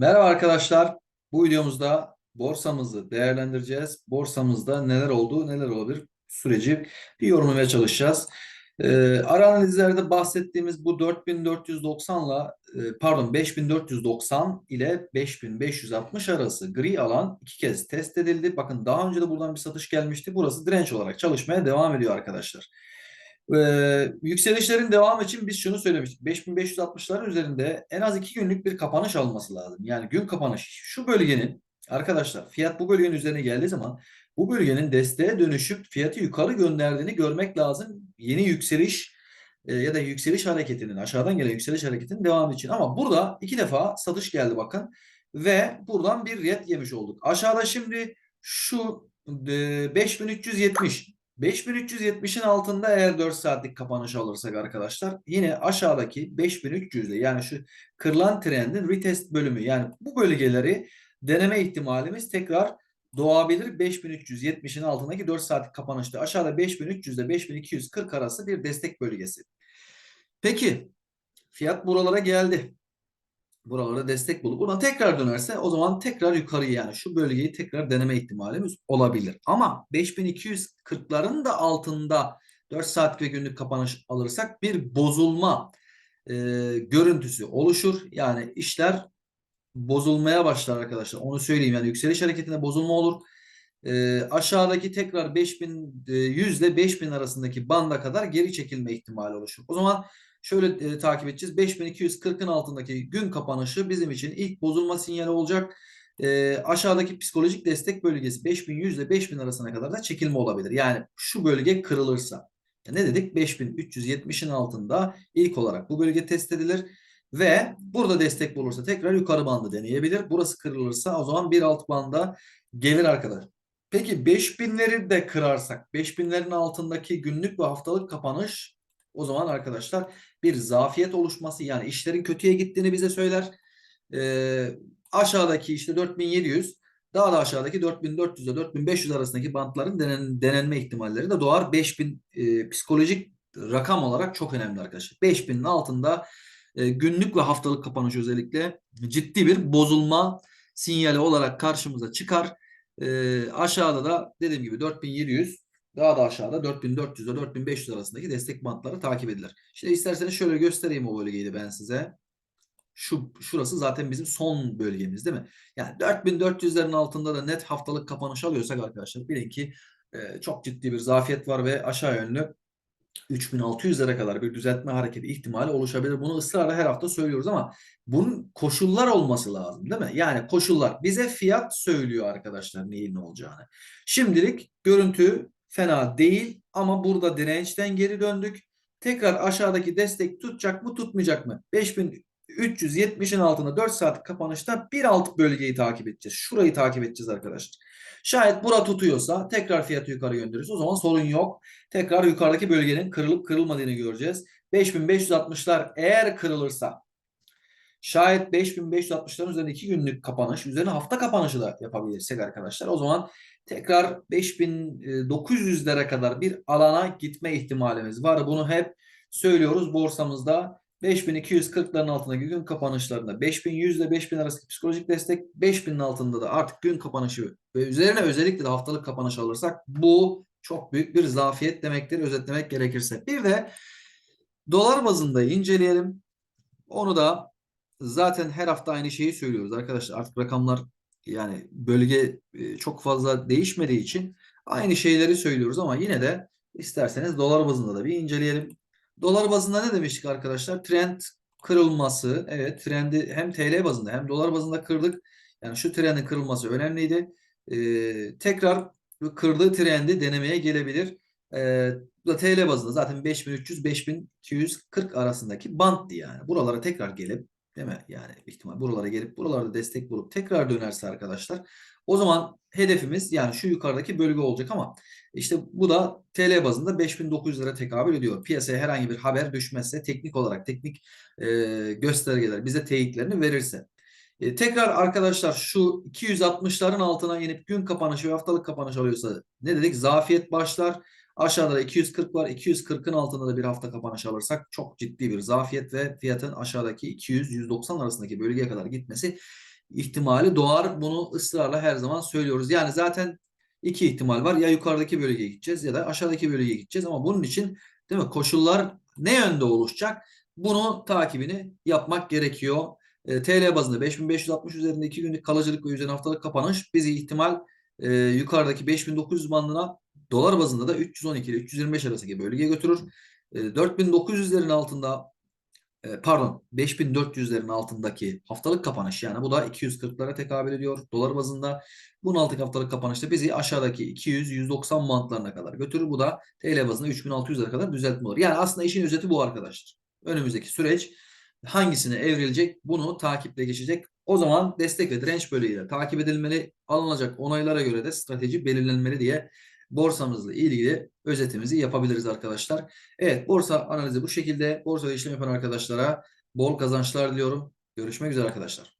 Merhaba arkadaşlar. Bu videomuzda borsamızı değerlendireceğiz. Borsamızda neler oldu, neler olabilir süreci bir yorumlamaya çalışacağız. Ee, ara analizlerde bahsettiğimiz bu 4490 ile e, pardon 5490 ile 5560 arası gri alan iki kez test edildi. Bakın daha önce de buradan bir satış gelmişti. Burası direnç olarak çalışmaya devam ediyor arkadaşlar. Ee, yükselişlerin devamı için biz şunu söylemiştik. 5560'ların üzerinde en az iki günlük bir kapanış alması lazım. Yani gün kapanış. Şu bölgenin arkadaşlar fiyat bu bölgenin üzerine geldiği zaman bu bölgenin desteğe dönüşüp fiyatı yukarı gönderdiğini görmek lazım. Yeni yükseliş e, ya da yükseliş hareketinin aşağıdan gelen yükseliş hareketinin devamı için. Ama burada iki defa satış geldi bakın. Ve buradan bir red yemiş olduk. Aşağıda şimdi şu e, 5370 5370'in altında eğer 4 saatlik kapanış alırsak arkadaşlar yine aşağıdaki 5300'de yani şu kırılan trendin retest bölümü yani bu bölgeleri deneme ihtimalimiz tekrar doğabilir. 5370'in altındaki 4 saatlik kapanışta aşağıda 5300 ile 5240 arası bir destek bölgesi. Peki fiyat buralara geldi buralara destek bulup buradan tekrar dönerse o zaman tekrar yukarı yani şu bölgeyi tekrar deneme ihtimalimiz olabilir. Ama 5240'ların da altında 4 saat ve günlük kapanış alırsak bir bozulma e, görüntüsü oluşur. Yani işler bozulmaya başlar arkadaşlar. Onu söyleyeyim yani yükseliş hareketinde bozulma olur. E, aşağıdaki tekrar 5100 ile 5000 arasındaki banda kadar geri çekilme ihtimali oluşur. O zaman Şöyle e, takip edeceğiz. 5240'ın altındaki gün kapanışı bizim için ilk bozulma sinyali olacak. E, aşağıdaki psikolojik destek bölgesi 5100 ile 5000 arasına kadar da çekilme olabilir. Yani şu bölge kırılırsa. Ne dedik? 5370'in altında ilk olarak bu bölge test edilir. Ve burada destek bulursa tekrar yukarı bandı deneyebilir. Burası kırılırsa o zaman bir alt banda gelir arkadaşlar. Peki 5000'leri de kırarsak 5000'lerin altındaki günlük ve haftalık kapanış o zaman arkadaşlar bir zafiyet oluşması yani işlerin kötüye gittiğini bize söyler. Ee, aşağıdaki işte 4700 daha da aşağıdaki 4400 ile 4500 arasındaki bantların denen, denenme ihtimalleri de doğar. 5000 e, psikolojik rakam olarak çok önemli arkadaşlar. 5000'in altında e, günlük ve haftalık kapanış özellikle ciddi bir bozulma sinyali olarak karşımıza çıkar. E, aşağıda da dediğim gibi 4700 daha da aşağıda 4400 ile 4500 arasındaki destek bantları takip edilir. Şimdi isterseniz şöyle göstereyim o bölgeyi de ben size. Şu şurası zaten bizim son bölgemiz değil mi? Yani 4400'lerin altında da net haftalık kapanış alıyorsak arkadaşlar bilin ki e, çok ciddi bir zafiyet var ve aşağı yönlü 3600'lere kadar bir düzeltme hareketi ihtimali oluşabilir. Bunu ısrarla her hafta söylüyoruz ama bunun koşullar olması lazım değil mi? Yani koşullar bize fiyat söylüyor arkadaşlar neyin ne olacağını. Şimdilik görüntü fena değil ama burada dirençten geri döndük. Tekrar aşağıdaki destek tutacak mı tutmayacak mı? 5370'in altında 4 saat kapanışta bir alt bölgeyi takip edeceğiz. Şurayı takip edeceğiz arkadaşlar. Şayet bura tutuyorsa tekrar fiyatı yukarı göndeririz. O zaman sorun yok. Tekrar yukarıdaki bölgenin kırılıp kırılmadığını göreceğiz. 5560'lar eğer kırılırsa Şayet 5560'ların üzerinde 2 günlük kapanış, üzerine hafta kapanışı da yapabilirsek arkadaşlar o zaman tekrar 5900'lere kadar bir alana gitme ihtimalimiz var. Bunu hep söylüyoruz borsamızda. 5240'ların altındaki gün kapanışlarında 5100 ile 5000 arasındaki psikolojik destek 5000'in altında da artık gün kapanışı ve üzerine özellikle de haftalık kapanış alırsak bu çok büyük bir zafiyet demektir özetlemek gerekirse. Bir de dolar bazında inceleyelim. Onu da zaten her hafta aynı şeyi söylüyoruz arkadaşlar. Artık rakamlar yani bölge e, çok fazla değişmediği için aynı şeyleri söylüyoruz ama yine de isterseniz dolar bazında da bir inceleyelim. Dolar bazında ne demiştik arkadaşlar? Trend kırılması. Evet trendi hem TL bazında hem dolar bazında kırdık. Yani şu trendin kırılması önemliydi. Ee, tekrar kırdığı trendi denemeye gelebilir. Ee, da TL bazında zaten 5300-5240 arasındaki banttı yani. Buralara tekrar gelip Değil mi? Yani ihtimal buralara gelip buralarda destek bulup tekrar dönerse arkadaşlar o zaman hedefimiz yani şu yukarıdaki bölge olacak ama işte bu da TL bazında 5900 lira tekabül ediyor. Piyasaya herhangi bir haber düşmezse teknik olarak teknik e, göstergeler bize teyitlerini verirse. E, tekrar arkadaşlar şu 260'ların altına inip gün kapanışı ve haftalık kapanış alıyorsa ne dedik? Zafiyet başlar. Aşağıda da 240 var. 240'ın altında da bir hafta kapanış alırsak çok ciddi bir zafiyet ve fiyatın aşağıdaki 200-190 arasındaki bölgeye kadar gitmesi ihtimali doğar. Bunu ısrarla her zaman söylüyoruz. Yani zaten iki ihtimal var. Ya yukarıdaki bölgeye gideceğiz ya da aşağıdaki bölgeye gideceğiz. Ama bunun için değil mi koşullar ne yönde oluşacak? Bunu takibini yapmak gerekiyor. E, TL bazında 5560 üzerinde 2 günlük kalıcılık ve üzerine haftalık kapanış bizi ihtimal e, yukarıdaki 5900 bandına dolar bazında da 312 ile 325 arasındaki bölgeye götürür. E, 4900'lerin altında e, pardon 5400'lerin altındaki haftalık kapanış yani bu da 240'lara tekabül ediyor dolar bazında. Bunun altındaki haftalık kapanışta bizi aşağıdaki 200-190 bantlarına kadar götürür. Bu da TL bazında 3600'lere kadar düzeltme olur. Yani aslında işin özeti bu arkadaşlar. Önümüzdeki süreç hangisine evrilecek bunu takiple geçecek. O zaman destek ve direnç bölüğüyle takip edilmeli. Alınacak onaylara göre de strateji belirlenmeli diye borsamızla ilgili özetimizi yapabiliriz arkadaşlar. Evet borsa analizi bu şekilde. Borsada işlem yapan arkadaşlara bol kazançlar diliyorum. Görüşmek üzere arkadaşlar.